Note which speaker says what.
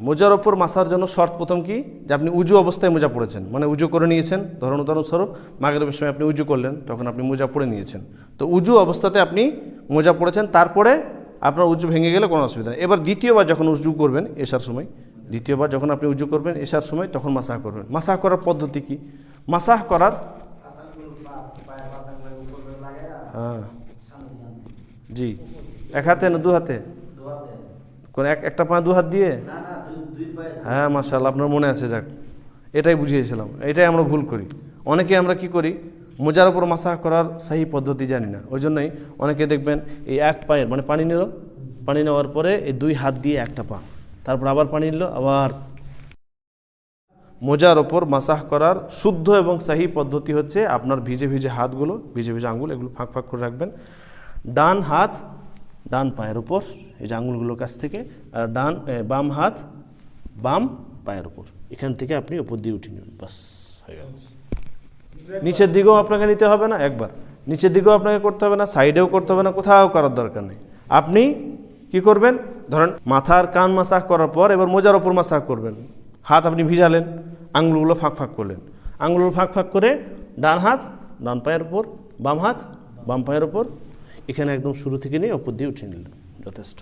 Speaker 1: মোজার ওপর মাসার জন্য শর্ত প্রথম কি? যে আপনি উজু অবস্থায় মোজা পড়েছেন। মানে উজু করে নিয়েছেন, ধরুন উদাহরণস্বরূপ, মাগরেবের সময় আপনি উজু করলেন, তখন আপনি মোজা পড়ে নিয়েছেন। তো উজু অবস্থাতে আপনি মোজা পড়েছেন, তারপরে আপনার উজু ভেঙে গেলে কোনো অসুবিধা নেই। এবার দ্বিতীয়বার যখন উজু করবেন এসার সময়, দ্বিতীয়বার যখন আপনি উজু করবেন এসার সময়, তখন মাসাহ করবেন। মাসাহ করার পদ্ধতি কি? মাসাহ করার হ্যাঁ। জি। এক হাতে না দু হাতে? কোন এক, একটা পা দু হাত দিয়ে? হ্যাঁ মার্শাল আপনার মনে আছে, যাক। এটাই বুঝিয়েছিলাম, এটাই আমরা ভুল করি। অনেকে আমরা কি করি? মোজার উপর মাসা করার সেই পদ্ধতি জানি না। ওই জন্যই অনেকে দেখবেন এই এক পায়ের মানে পানি নিল, পানি নেওয়ার পরে এই দুই হাত দিয়ে একটা পা, তারপর আবার পানি নিল, আবার মোজার ওপর মাসাহ করার শুদ্ধ এবং সাহি পদ্ধতি হচ্ছে আপনার ভিজে ভিজে হাতগুলো, ভিজে ভিজে আঙুল এগুলো ফাঁক ফাঁক করে রাখবেন। ডান হাত, ডান পায়ের উপর, এই যে আঙ্গুলগুলোর কাছ থেকে, আর ডান বাম হাত বাম পায়ের উপর। এখান থেকে আপনি উপর দিয়ে উঠে নেবেন বাস হয়ে গেল। নিচের দিকেও আপনাকে নিতে হবে না একবার। নিচের দিকেও আপনাকে করতে হবে না সাইডেও করতে হবে না কোথাও করার দরকার নেই। আপনি কি করবেন? ধরেন মাথার কান মাসাজ করার পর এবার মোজার ওপর মাসাজ করবেন। হাত আপনি ভিজালেন আঙুলগুলো ফাঁক ফাঁক করলেন। আঙুলগুলো ফাঁক ফাঁক করে ডান হাত ডান পায়ের উপর বাম হাত বাম পায়ের উপর এখানে একদম শুরু থেকে নিয়ে ওপর দিয়ে উঠে নিলেন। যথেষ্ট।